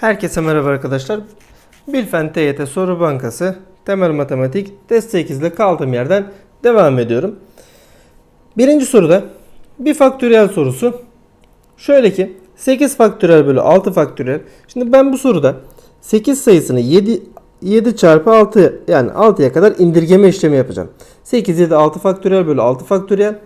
Herkese merhaba arkadaşlar. Bilfen TYT Soru Bankası Temel Matematik Test 8 ile kaldığım yerden devam ediyorum. Birinci soruda bir faktöriyel sorusu. Şöyle ki 8 faktöriyel bölü 6 faktöriyel. Şimdi ben bu soruda 8 sayısını 7 7 çarpı 6 yani 6'ya kadar indirgeme işlemi yapacağım. 8 7 6 faktöriyel bölü 6 faktöriyel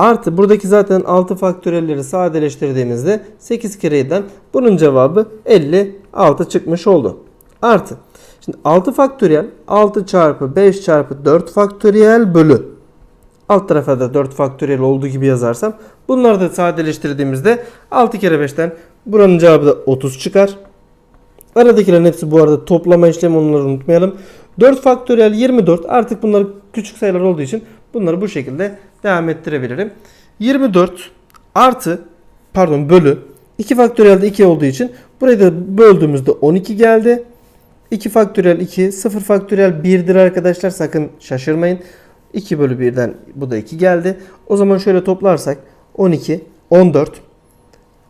Artı buradaki zaten 6 faktöriyelleri sadeleştirdiğimizde 8 kere 7'den bunun cevabı 56 çıkmış oldu. Artı. Şimdi 6 faktöriyel 6 çarpı 5 çarpı 4 faktöriyel bölü. Alt tarafa da 4 faktöriyel olduğu gibi yazarsam bunları da sadeleştirdiğimizde 6 kere 5'ten buranın cevabı da 30 çıkar. Aradakilerin hepsi bu arada toplama işlemi onları unutmayalım. 4 faktöriyel 24 artık bunlar küçük sayılar olduğu için bunları bu şekilde devam ettirebilirim. 24 artı pardon bölü 2 faktöriyel de 2 olduğu için burayı da böldüğümüzde 12 geldi. 2 faktöriyel 2 0 faktöriyel 1'dir arkadaşlar sakın şaşırmayın. 2 bölü 1'den bu da 2 geldi. O zaman şöyle toplarsak 12 14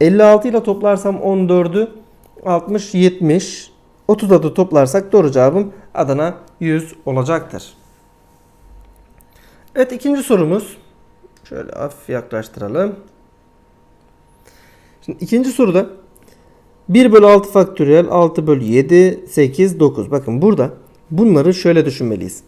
56 ile toplarsam 14'ü 60 70 30'da da toplarsak doğru cevabım Adana 100 olacaktır. Evet ikinci sorumuz. Şöyle hafif yaklaştıralım. Şimdi ikinci soruda 1 bölü 6 faktöriyel 6 bölü 7 8 9. Bakın burada bunları şöyle düşünmeliyiz.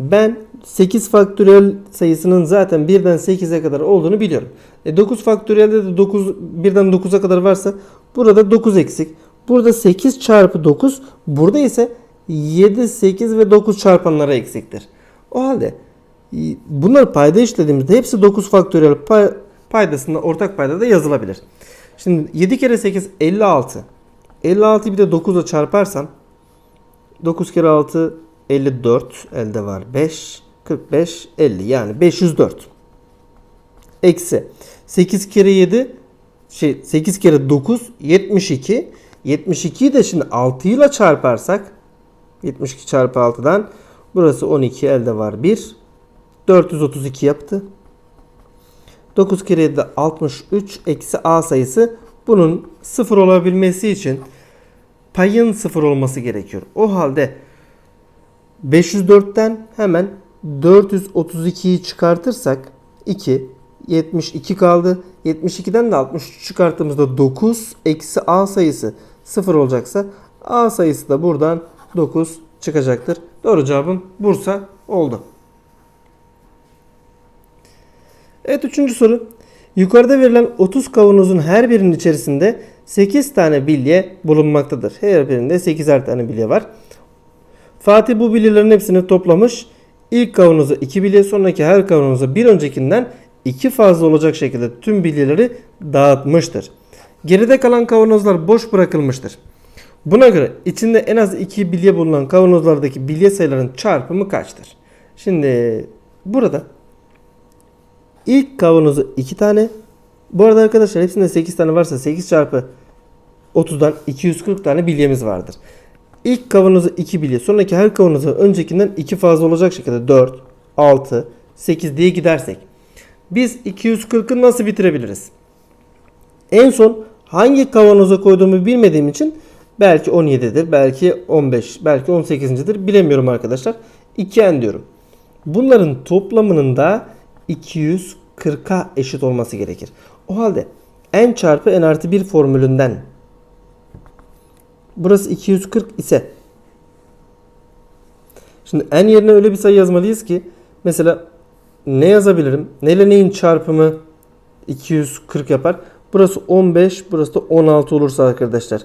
Ben 8 faktöriyel sayısının zaten 1'den 8'e kadar olduğunu biliyorum. E 9 faktöriyelde de 9 1'den 9'a kadar varsa burada 9 eksik. Burada 8 çarpı 9. Burada ise 7, 8 ve 9 çarpanları eksiktir. O halde bunları payda işlediğimizde hepsi 9 faktöriyel pay, paydasında ortak payda da yazılabilir. Şimdi 7 kere 8 56. 56'yı bir de 9 ile çarparsam 9 kere 6 54 elde var. 5 45 50 yani 504 eksi. 8 kere 7 şey 8 kere 9 72 72'yi de şimdi 6 ile çarparsak 72 çarpı 6'dan burası 12 elde var. 1 432 yaptı. 9 kere 7 63 eksi a sayısı bunun 0 olabilmesi için payın 0 olması gerekiyor. O halde 504'ten hemen 432'yi çıkartırsak 2 72 kaldı. 72'den de 63 çıkarttığımızda 9 eksi a sayısı 0 olacaksa a sayısı da buradan 9 çıkacaktır. Doğru cevabım Bursa oldu. Evet üçüncü soru. Yukarıda verilen 30 kavanozun her birinin içerisinde 8 tane bilye bulunmaktadır. Her birinde 8'er tane bilye var. Fatih bu bilyelerin hepsini toplamış. İlk kavanoza 2 bilye sonraki her kavanoza bir öncekinden 2 fazla olacak şekilde tüm bilyeleri dağıtmıştır. Geride kalan kavanozlar boş bırakılmıştır. Buna göre içinde en az 2 bilye bulunan kavanozlardaki bilye sayılarının çarpımı kaçtır? Şimdi burada İlk kavanozu 2 tane. Bu arada arkadaşlar hepsinde 8 tane varsa 8 çarpı 30'dan 240 tane bilyemiz vardır. İlk kavanozu 2 bilye. Sonraki her kavanoza öncekinden 2 fazla olacak şekilde 4, 6, 8 diye gidersek. Biz 240'ı nasıl bitirebiliriz? En son hangi kavanoza koyduğumu bilmediğim için belki 17'dir, belki 15, belki 18.dir bilemiyorum arkadaşlar. 2n diyorum. Bunların toplamının da 240'a eşit olması gerekir. O halde n çarpı n artı 1 formülünden burası 240 ise şimdi n yerine öyle bir sayı yazmalıyız ki mesela ne yazabilirim? Neyle neyin çarpımı 240 yapar? Burası 15, burası da 16 olursa arkadaşlar.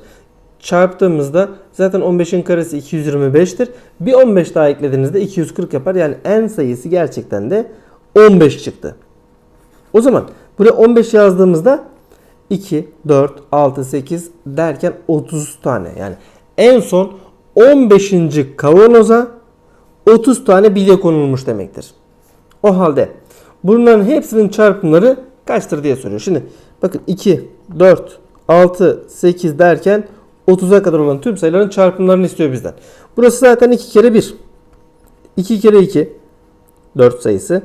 Çarptığımızda zaten 15'in karesi 225'tir. Bir 15 daha eklediğinizde 240 yapar. Yani n sayısı gerçekten de 15 çıktı. O zaman buraya 15 yazdığımızda 2, 4, 6, 8 derken 30 tane. Yani en son 15. kavanoza 30 tane bilye konulmuş demektir. O halde bunların hepsinin çarpımları kaçtır diye soruyor. Şimdi bakın 2, 4, 6, 8 derken 30'a kadar olan tüm sayıların çarpımlarını istiyor bizden. Burası zaten 2 kere 1. 2 kere 2 4 sayısı.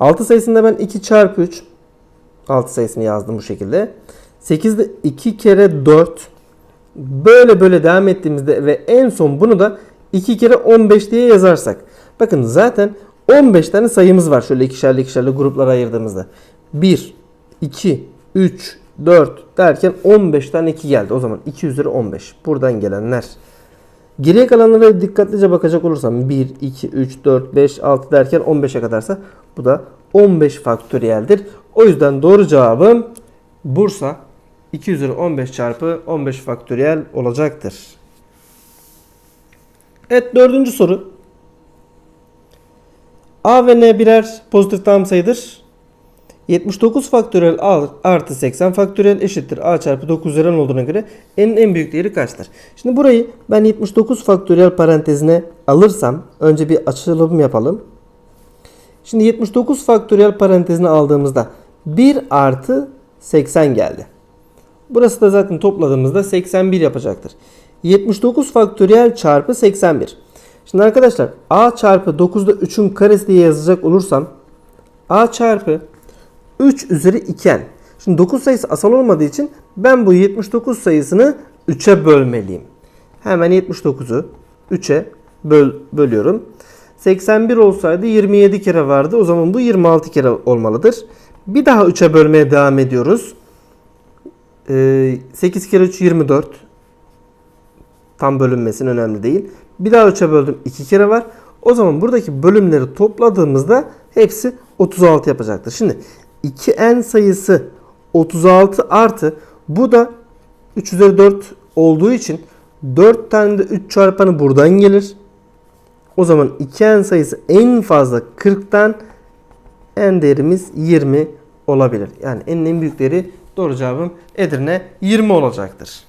6 sayısında ben 2 çarpı 3 6 sayısını yazdım bu şekilde. 8'de 2 kere 4 Böyle böyle devam ettiğimizde ve en son bunu da 2 kere 15 diye yazarsak. Bakın zaten 15 tane sayımız var şöyle ikişerli ikişerli gruplara ayırdığımızda. 1, 2, 3, 4 derken 15 tane 2 geldi. O zaman 2 üzeri 15. Buradan gelenler. Geriye kalanlara dikkatlice bakacak olursam 1, 2, 3, 4, 5, 6 derken 15'e kadarsa bu da 15 faktöriyeldir. O yüzden doğru cevabım Bursa 2 üzeri 15 çarpı 15 faktöriyel olacaktır. Evet dördüncü soru. A ve N birer pozitif tam sayıdır. 79 faktöriyel A artı 80 faktöriyel eşittir A çarpı 9 üzeri 10 olduğuna göre N'in en büyük değeri kaçtır? Şimdi burayı ben 79 faktöriyel parantezine alırsam önce bir açılım yapalım. Şimdi 79 faktöriyel parantezine aldığımızda 1 artı 80 geldi. Burası da zaten topladığımızda 81 yapacaktır. 79 faktöriyel çarpı 81. Şimdi arkadaşlar a çarpı 9'da 3'ün karesi diye yazacak olursam a çarpı 3 üzeri 2n. Şimdi 9 sayısı asal olmadığı için ben bu 79 sayısını 3'e bölmeliyim. Hemen 79'u 3'e böl bölüyorum. 81 olsaydı 27 kere vardı. O zaman bu 26 kere olmalıdır. Bir daha 3'e bölmeye devam ediyoruz. Ee, 8 kere 3 24. Tam bölünmesin önemli değil. Bir daha 3'e böldüm 2 kere var. O zaman buradaki bölümleri topladığımızda hepsi 36 yapacaktır. Şimdi 2n sayısı 36 artı bu da 3 üzeri 4 olduğu için 4 tane de 3 çarpanı buradan gelir. O zaman 2n sayısı en fazla 40'tan n değerimiz 20 olabilir. Yani n'in en büyük değeri doğru cevabım Edirne 20 olacaktır.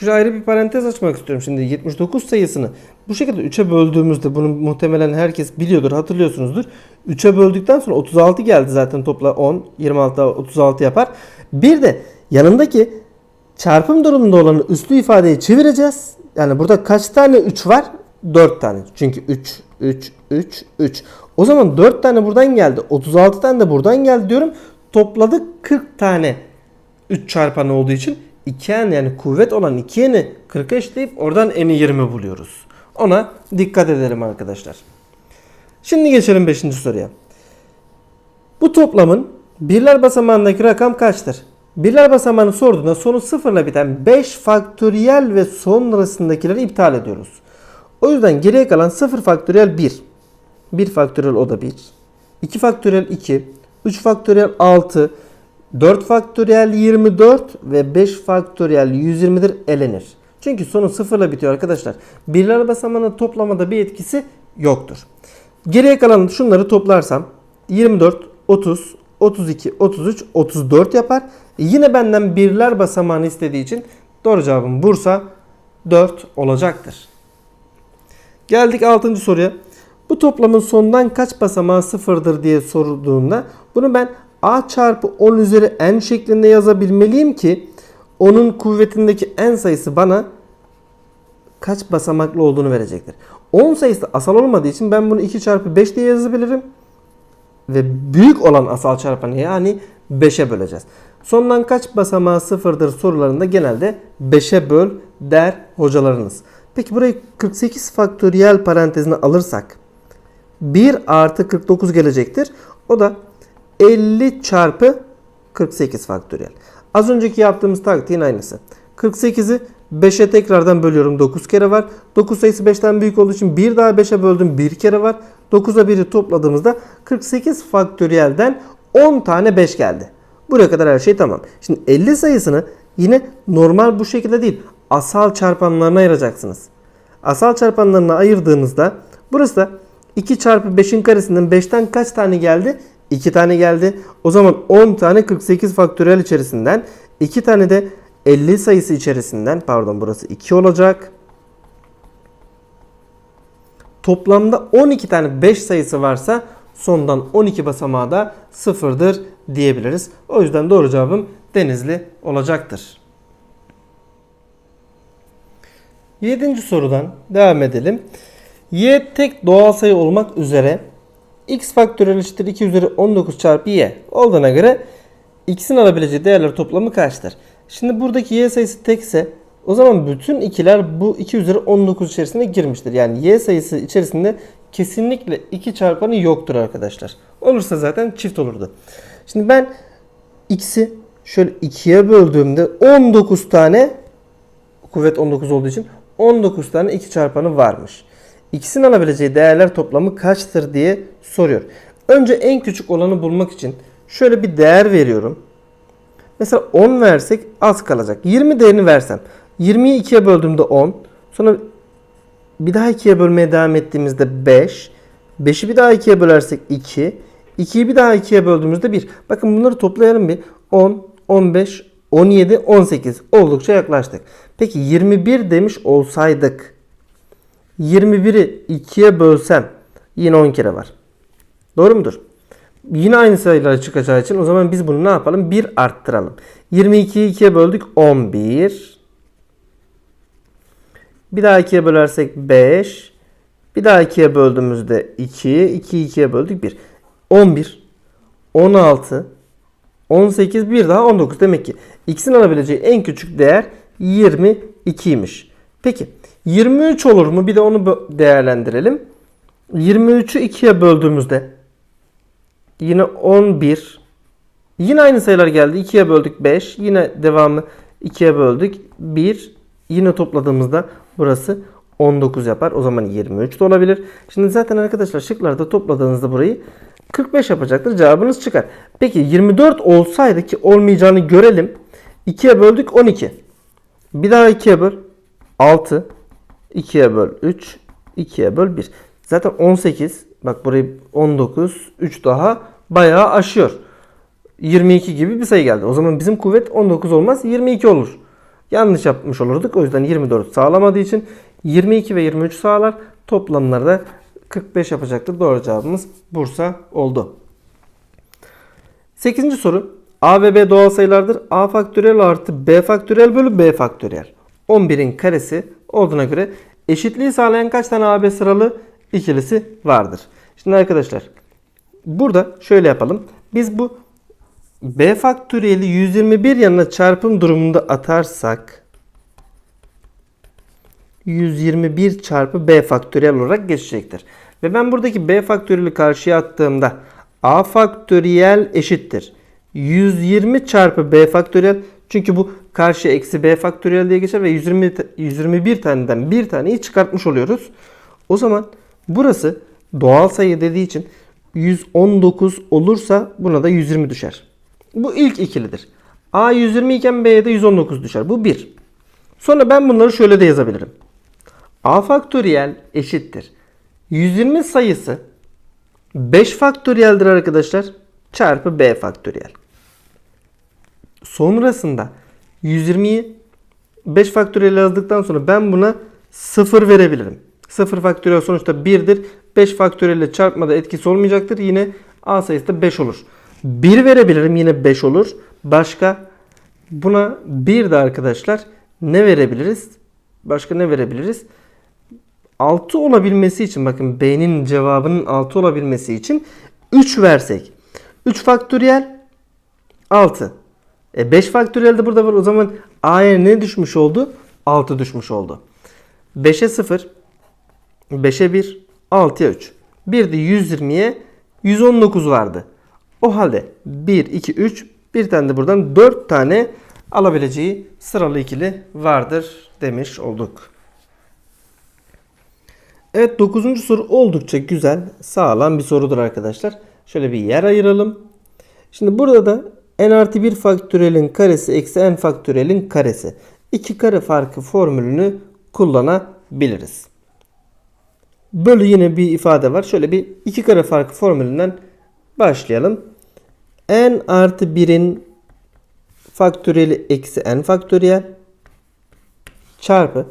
Şuraya ayrı bir parantez açmak istiyorum. Şimdi 79 sayısını bu şekilde 3'e böldüğümüzde bunu muhtemelen herkes biliyordur, hatırlıyorsunuzdur. 3'e böldükten sonra 36 geldi zaten topla 10, 26 daha 36 yapar. Bir de yanındaki çarpım durumunda olanı üslü ifadeyi çevireceğiz. Yani burada kaç tane 3 var? 4 tane. Çünkü 3, 3, 3, 3. O zaman 4 tane buradan geldi. 36 tane de buradan geldi diyorum. Topladık 40 tane 3 çarpanı olduğu için 2n yani kuvvet olan 2n'i 40'a eşitleyip oradan n'i 20 buluyoruz. Ona dikkat edelim arkadaşlar. Şimdi geçelim 5. soruya. Bu toplamın birler basamağındaki rakam kaçtır? Birler basamağını sorduğunda sonu sıfırla biten 5 faktöriyel ve sonrasındakileri iptal ediyoruz. O yüzden geriye kalan 0 faktöriyel 1. 1 faktöriyel o da 1. 2 faktöriyel 2. 3 faktöriyel 6. 4 faktöriyel 24 ve 5 faktöriyel 120'dir elenir. Çünkü sonu sıfırla bitiyor arkadaşlar. Birler basamağının toplamada bir etkisi yoktur. Geriye kalan şunları toplarsam 24, 30, 32, 33, 34 yapar. E yine benden birler basamağını istediği için doğru cevabım Bursa 4 olacaktır. Geldik 6. soruya. Bu toplamın sonundan kaç basamağı sıfırdır diye sorulduğunda bunu ben a çarpı 10 üzeri n şeklinde yazabilmeliyim ki onun kuvvetindeki n sayısı bana kaç basamaklı olduğunu verecektir. 10 sayısı asal olmadığı için ben bunu 2 çarpı 5 diye yazabilirim. Ve büyük olan asal çarpanı yani 5'e böleceğiz. Sondan kaç basamağı sıfırdır sorularında genelde 5'e böl der hocalarınız. Peki burayı 48 faktöriyel parantezine alırsak 1 artı 49 gelecektir. O da 50 çarpı 48 faktöriyel. Az önceki yaptığımız taktiğin aynısı. 48'i 5'e tekrardan bölüyorum. 9 kere var. 9 sayısı 5'ten büyük olduğu için bir daha 5'e böldüm. 1 kere var. 9'a 1'i topladığımızda 48 faktöriyelden 10 tane 5 geldi. Buraya kadar her şey tamam. Şimdi 50 sayısını yine normal bu şekilde değil. Asal çarpanlarına ayıracaksınız. Asal çarpanlarına ayırdığınızda burası da 2 çarpı 5'in karesinden 5'ten kaç tane geldi? 2 tane geldi. O zaman 10 tane 48 faktöriyel içerisinden 2 tane de 50 sayısı içerisinden pardon burası 2 olacak. Toplamda 12 tane 5 sayısı varsa sondan 12 basamağı da sıfırdır diyebiliriz. O yüzden doğru cevabım Denizli olacaktır. 7. sorudan devam edelim. Y tek doğal sayı olmak üzere x faktöriyel eşittir 2 üzeri 19 çarpı y olduğuna göre x'in alabileceği değerler toplamı kaçtır? Şimdi buradaki y sayısı tekse o zaman bütün ikiler bu 2 üzeri 19 içerisine girmiştir. Yani y sayısı içerisinde kesinlikle 2 çarpanı yoktur arkadaşlar. Olursa zaten çift olurdu. Şimdi ben x'i şöyle 2'ye böldüğümde 19 tane kuvvet 19 olduğu için 19 tane 2 çarpanı varmış. X'in alabileceği değerler toplamı kaçtır diye soruyor. Önce en küçük olanı bulmak için şöyle bir değer veriyorum. Mesela 10 versek az kalacak. 20 değerini versem. 20'yi 2'ye böldüğümde 10. Sonra bir daha 2'ye bölmeye devam ettiğimizde 5. 5'i bir daha 2'ye bölersek 2. 2'yi bir daha 2'ye böldüğümüzde 1. Bakın bunları toplayalım bir. 10, 15, 17, 18. Oldukça yaklaştık. Peki 21 demiş olsaydık. 21'i 2'ye bölsem yine 10 kere var. Doğru mudur? Yine aynı sayılara çıkacağı için o zaman biz bunu ne yapalım? 1 arttıralım. 22'yi 2'ye böldük 11. Bir daha 2'ye bölersek 5. Bir daha 2'ye böldüğümüzde 2. 2'yi 2'ye böldük 1. 11. 16. 18 bir daha 19. Demek ki x'in alabileceği en küçük değer 22'ymiş. Peki 23 olur mu? Bir de onu değerlendirelim. 23'ü 2'ye böldüğümüzde yine 11. Yine aynı sayılar geldi. 2'ye böldük 5. Yine devamı 2'ye böldük 1. Yine topladığımızda burası 19 yapar. O zaman 23 de olabilir. Şimdi zaten arkadaşlar şıklarda topladığınızda burayı 45 yapacaktır. Cevabınız çıkar. Peki 24 olsaydı ki olmayacağını görelim. 2'ye böldük 12. Bir daha 2'ye böl. 6. 2'ye böl 3. 2'ye böl 1. Zaten 18. Bak burayı 19. 3 daha bayağı aşıyor. 22 gibi bir sayı geldi. O zaman bizim kuvvet 19 olmaz 22 olur. Yanlış yapmış olurduk. O yüzden 24 sağlamadığı için 22 ve 23 sağlar. Toplamlarda 45 yapacaktır. Doğru cevabımız Bursa oldu. 8. soru. A ve B doğal sayılardır. A faktöriyel artı B faktöriyel bölü B faktöriyel. 11'in karesi olduğuna göre eşitliği sağlayan kaç tane AB sıralı ikilisi vardır? Şimdi arkadaşlar burada şöyle yapalım. Biz bu B faktöriyeli 121 yanına çarpım durumunda atarsak 121 çarpı B faktöriyel olarak geçecektir. Ve ben buradaki B faktöriyeli karşıya attığımda A faktöriyel eşittir. 120 çarpı B faktöriyel çünkü bu karşı eksi B faktöriyel diye geçer ve 120, 121 taneden bir taneyi çıkartmış oluyoruz. O zaman burası doğal sayı dediği için 119 olursa buna da 120 düşer. Bu ilk ikilidir. A 120 iken B'ye de 119 düşer. Bu 1. Sonra ben bunları şöyle de yazabilirim. A faktöriyel eşittir. 120 sayısı 5 faktöriyeldir arkadaşlar. Çarpı B faktöriyel. Sonrasında 120'yi 5 faktöriyel yazdıktan sonra ben buna 0 verebilirim. 0 faktöriyel sonuçta 1'dir. 5 faktöriyel çarpmada etkisi olmayacaktır. Yine A sayısı da 5 olur. 1 verebilirim yine 5 olur. Başka buna 1 de arkadaşlar ne verebiliriz? Başka ne verebiliriz? 6 olabilmesi için bakın B'nin cevabının 6 olabilmesi için 3 versek. 3 faktöriyel 6. E 5 faktöriyel de burada var. O zaman A'ya ne düşmüş oldu? 6 düşmüş oldu. 5'e 0, 5'e 1, 6'ya 3. Bir de 120'ye 119 vardı. O halde 1, 2, 3 bir tane de buradan 4 tane alabileceği sıralı ikili vardır demiş olduk. Evet 9. soru oldukça güzel, sağlam bir sorudur arkadaşlar. Şöyle bir yer ayıralım. Şimdi burada da n artı 1 faktöriyelin karesi eksi n faktöriyelin karesi. İki kare farkı formülünü kullanabiliriz. Bölü yine bir ifade var. Şöyle bir iki kare farkı formülünden başlayalım. n artı 1'in faktöriyeli eksi n faktöriyel çarpı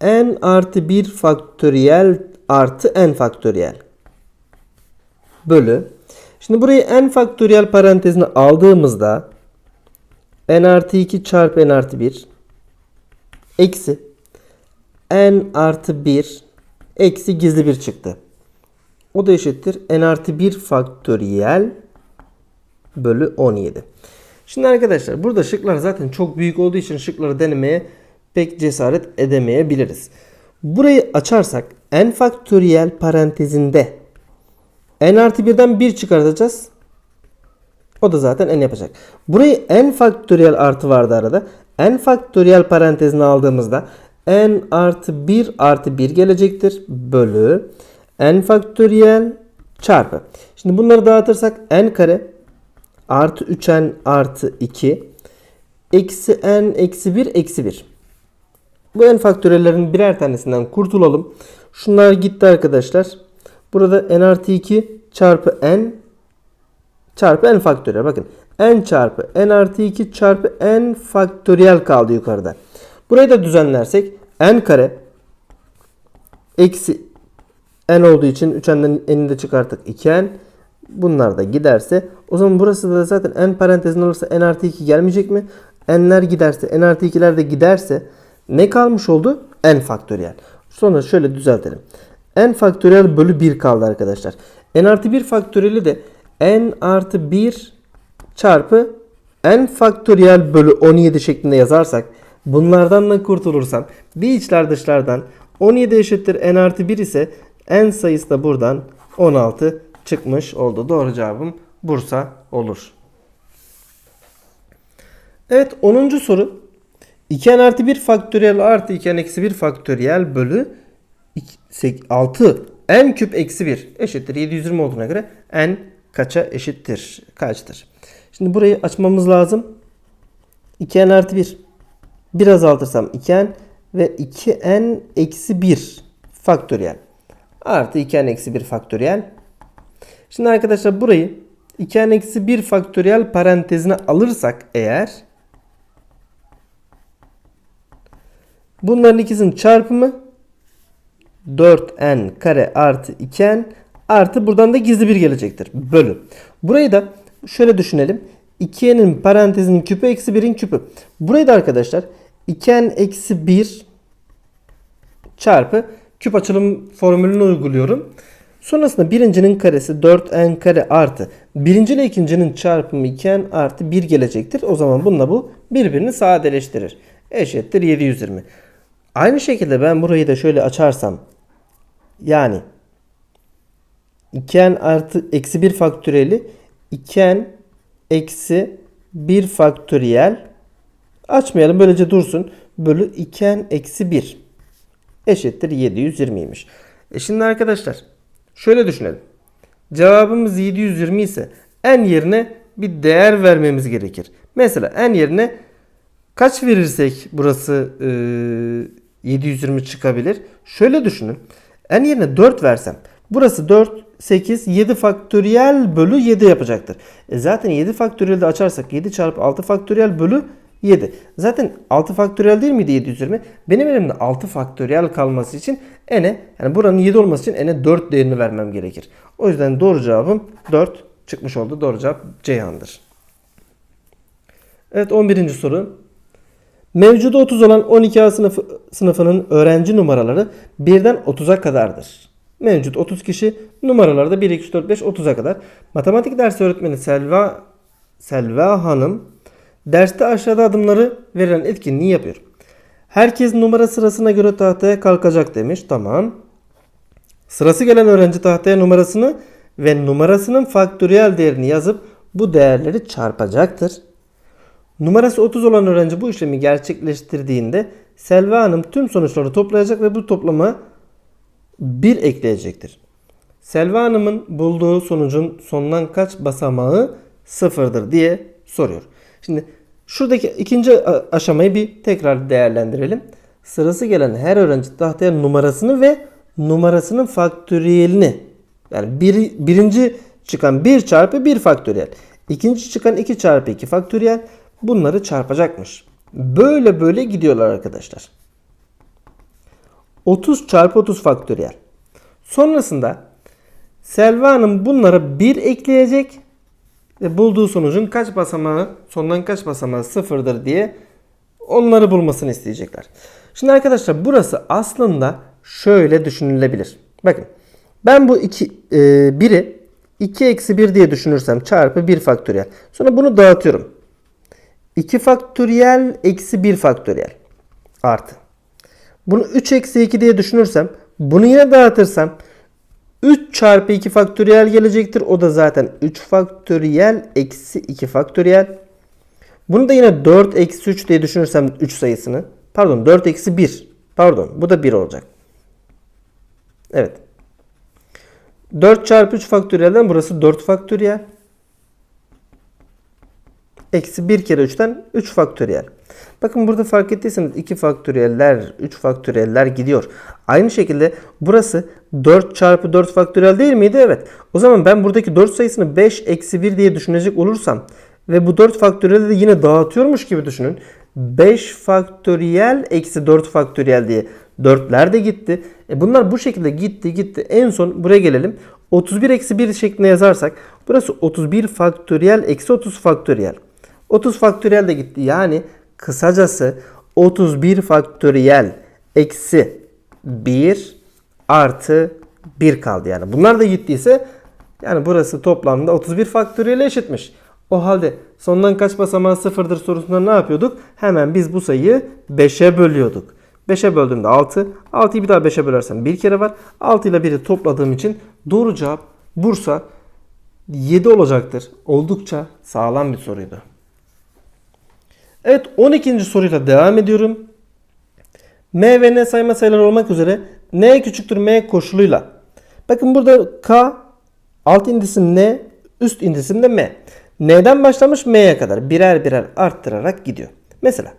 n artı 1 faktöriyel artı n faktöriyel bölü. Şimdi burayı n faktöriyel parantezine aldığımızda n artı 2 çarpı n artı 1 eksi n artı 1 eksi gizli bir çıktı. O da eşittir n artı 1 faktöriyel bölü 17. Şimdi arkadaşlar burada şıklar zaten çok büyük olduğu için şıkları denemeye pek cesaret edemeyebiliriz. Burayı açarsak n faktöriyel parantezinde n artı 1'den 1 çıkartacağız. O da zaten n yapacak. Burayı n faktöriyel artı vardı arada. n faktöriyel parantezine aldığımızda n artı 1 artı 1 gelecektir. Bölü n faktöriyel çarpı. Şimdi bunları dağıtırsak n kare artı 3n artı 2 eksi n eksi 1 eksi 1. Bu n faktöriyellerin birer tanesinden kurtulalım. Şunlar gitti arkadaşlar. Burada n artı 2 çarpı n çarpı n faktöriyel. Bakın n çarpı n artı 2 çarpı n faktöriyel kaldı yukarıda. Burayı da düzenlersek n kare eksi n olduğu için 3n'den n'i de çıkarttık 2n. Bunlar da giderse o zaman burası da zaten n parantezin olursa n artı 2 gelmeyecek mi? n'ler giderse n artı 2'ler de giderse ne kalmış oldu? n faktöriyel. Sonra şöyle düzeltelim. N faktöriyel bölü 1 kaldı arkadaşlar. n artı 1 faktöriyeli de n artı 1 çarpı n faktöriyel bölü 17 şeklinde yazarsak bunlardan da kurtulursam bir içler dışlardan 17 eşittir n artı 1 ise n sayısı da buradan 16 çıkmış oldu. Doğru cevabım Bursa olur. Evet 10. soru. 2n artı 1 faktöriyel artı 2n eksi 1 faktöriyel bölü 6 n küp eksi 1 eşittir 720 olduğuna göre n kaça eşittir? Kaçtır? Şimdi burayı açmamız lazım. 2n artı 1 1 azaltırsam 2n ve 2n eksi 1 faktöriyel artı 2n eksi 1 faktöriyel. Şimdi arkadaşlar burayı 2n eksi 1 faktöriyel parantezine alırsak eğer bunların ikisinin çarpımı 4n kare artı 2n artı buradan da gizli bir gelecektir. Bölü. Burayı da şöyle düşünelim. 2n'in parantezinin küpü eksi 1'in küpü. Burayı da arkadaşlar 2n eksi 1 çarpı küp açılım formülünü uyguluyorum. Sonrasında birincinin karesi 4n kare artı birinci ile ikincinin çarpımı 2n artı 1 gelecektir. O zaman bununla bu birbirini sadeleştirir. Eşittir 720. Aynı şekilde ben burayı da şöyle açarsam yani 2n artı eksi 1 faktöriyeli 2n eksi 1 faktöriyel açmayalım böylece dursun bölü 2n eksi 1 eşittir 720'ymiş. E şimdi arkadaşlar şöyle düşünelim. Cevabımız 720 ise n yerine bir değer vermemiz gerekir. Mesela n yerine kaç verirsek burası e, 720 çıkabilir? Şöyle düşünün. N yerine 4 versem burası 4, 8, 7 faktöriyel bölü 7 yapacaktır. E zaten 7 faktöriyel de açarsak 7 çarpı 6 faktöriyel bölü 7. Zaten 6 faktöriyel değil miydi 720? Benim elimde 6 faktöriyel kalması için n'e yani buranın 7 olması için n'e 4 değerini vermem gerekir. O yüzden doğru cevabım 4 çıkmış oldu. Doğru cevap Ceyhan'dır. Evet 11. soru. Mevcuda 30 olan 12A sınıfı, sınıfının öğrenci numaraları 1'den 30'a kadardır. Mevcut 30 kişi numaraları da 1, 2, 3, 4, 5, 30'a kadar. Matematik dersi öğretmeni Selva Selva Hanım derste aşağıda adımları verilen etkinliği yapıyor. Herkes numara sırasına göre tahtaya kalkacak demiş. Tamam. Sırası gelen öğrenci tahtaya numarasını ve numarasının faktöriyel değerini yazıp bu değerleri çarpacaktır. Numarası 30 olan öğrenci bu işlemi gerçekleştirdiğinde Selva Hanım tüm sonuçları toplayacak ve bu toplama 1 ekleyecektir. Selva Hanım'ın bulduğu sonucun sondan kaç basamağı sıfırdır diye soruyor. Şimdi şuradaki ikinci aşamayı bir tekrar değerlendirelim. Sırası gelen her öğrenci tahtaya numarasını ve numarasının faktöriyelini yani bir, birinci çıkan 1 çarpı 1 faktöriyel. ikinci çıkan 2 çarpı 2 faktöriyel. Bunları çarpacakmış. Böyle böyle gidiyorlar arkadaşlar. 30 çarpı 30 faktöriyel. Sonrasında Selva Hanım bunlara 1 ekleyecek ve bulduğu sonucun kaç basamağı sondan kaç basamağı sıfırdır diye onları bulmasını isteyecekler. Şimdi arkadaşlar burası aslında şöyle düşünülebilir. Bakın ben bu 2 e, 1'i 2 eksi 1 diye düşünürsem çarpı 1 faktöriyel. Sonra bunu dağıtıyorum. 2 faktöriyel eksi 1 faktöriyel artı. Bunu 3 eksi 2 diye düşünürsem bunu yine dağıtırsam 3 çarpı 2 faktöriyel gelecektir. O da zaten 3 faktöriyel eksi 2 faktöriyel. Bunu da yine 4 eksi 3 diye düşünürsem 3 sayısını. Pardon 4 eksi 1. Pardon bu da 1 olacak. Evet. 4 çarpı 3 faktöriyelden burası 4 faktöriyel. Eksi 1 kere 3'ten 3 faktöriyel. Bakın burada fark ettiyseniz 2 faktöriyeller, 3 faktöriyeller gidiyor. Aynı şekilde burası 4 çarpı 4 faktöriyel değil miydi? Evet. O zaman ben buradaki 4 sayısını 5 eksi 1 diye düşünecek olursam ve bu 4 faktöriyeli de yine dağıtıyormuş gibi düşünün. 5 faktöriyel eksi 4 faktöriyel diye 4'ler de gitti. E bunlar bu şekilde gitti gitti. En son buraya gelelim. 31 eksi 1 şeklinde yazarsak burası 31 faktöriyel eksi 30 faktöriyel. 30 faktöriyel de gitti. Yani kısacası 31 faktöriyel eksi 1 artı 1 kaldı yani. Bunlar da gittiyse yani burası toplamda 31 faktöriyel eşitmiş. O halde sondan kaç basamağı sıfırdır sorusunda ne yapıyorduk? Hemen biz bu sayıyı 5'e bölüyorduk. 5'e böldüğümde 6. 6'yı bir daha 5'e bölersem bir kere var. 6 ile 1'i topladığım için doğru cevap Bursa 7 olacaktır. Oldukça sağlam bir soruydu. Evet 12. soruyla devam ediyorum. M ve N sayma sayıları olmak üzere N küçüktür M koşuluyla. Bakın burada K alt indisim N üst indisim de M. N'den başlamış M'ye kadar birer birer arttırarak gidiyor. Mesela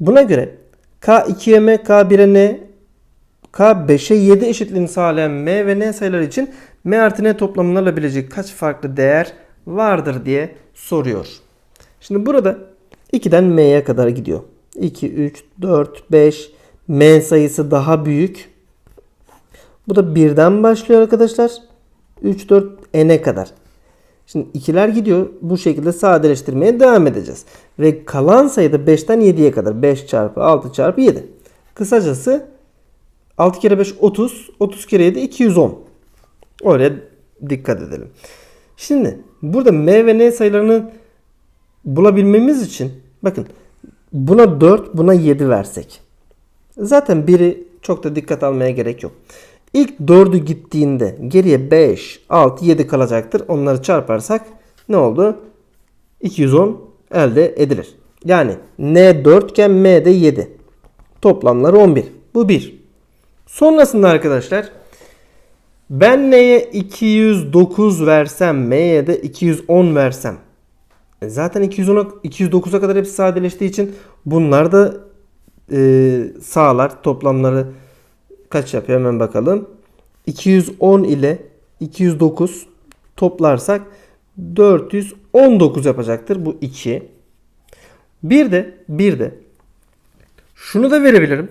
buna göre K 2'ye M, K 1'e N, K 5'e 7 eşitliğini sağlayan M ve N sayıları için M artı N toplamlarla bilecek kaç farklı değer vardır diye soruyor. Şimdi burada 2'den M'ye kadar gidiyor. 2, 3, 4, 5. M sayısı daha büyük. Bu da 1'den başlıyor arkadaşlar. 3, 4, N'e kadar. Şimdi ikiler gidiyor. Bu şekilde sadeleştirmeye devam edeceğiz. Ve kalan sayıda 5'ten 7'ye kadar. 5 çarpı 6 çarpı 7. Kısacası 6 kere 5 30. 30 kere 7 210. Oraya dikkat edelim. Şimdi burada M ve N sayılarını bulabilmemiz için bakın buna 4 buna 7 versek. Zaten biri çok da dikkat almaya gerek yok. İlk 4'ü gittiğinde geriye 5, 6, 7 kalacaktır. Onları çarparsak ne oldu? 210 elde edilir. Yani N 4 iken M de 7. Toplamları 11. Bu 1. Sonrasında arkadaşlar ben N'ye 209 versem M'ye de 210 versem zaten 210'a 209'a kadar hepsi sadeleştiği için bunlar da e, sağlar toplamları kaç yapıyor hemen bakalım. 210 ile 209 toplarsak 419 yapacaktır. Bu 2. Bir de bir de şunu da verebilirim.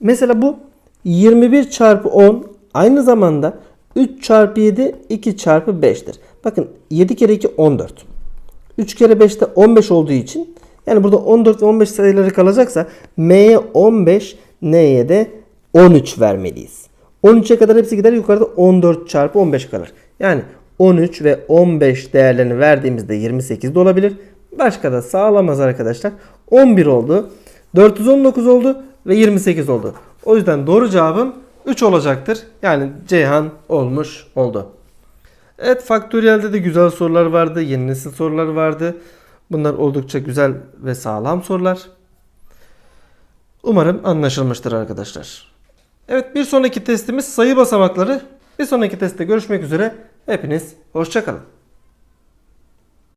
Mesela bu 21 çarpı 10 aynı zamanda 3 çarpı 7 2 çarpı 5'tir. Bakın 7 kere 2 14. 3 kere 5 de 15 olduğu için yani burada 14 ve 15 sayıları kalacaksa M'ye 15 N'ye de 13 vermeliyiz. 13'e kadar hepsi gider yukarıda 14 çarpı 15 kalır. Yani 13 ve 15 değerlerini verdiğimizde 28 de olabilir. Başka da sağlamaz arkadaşlar. 11 oldu. 419 oldu ve 28 oldu. O yüzden doğru cevabım 3 olacaktır. Yani Ceyhan olmuş oldu. Evet faktöriyelde de güzel sorular vardı. Yeni nesil sorular vardı. Bunlar oldukça güzel ve sağlam sorular. Umarım anlaşılmıştır arkadaşlar. Evet bir sonraki testimiz sayı basamakları. Bir sonraki testte görüşmek üzere. Hepiniz hoşçakalın.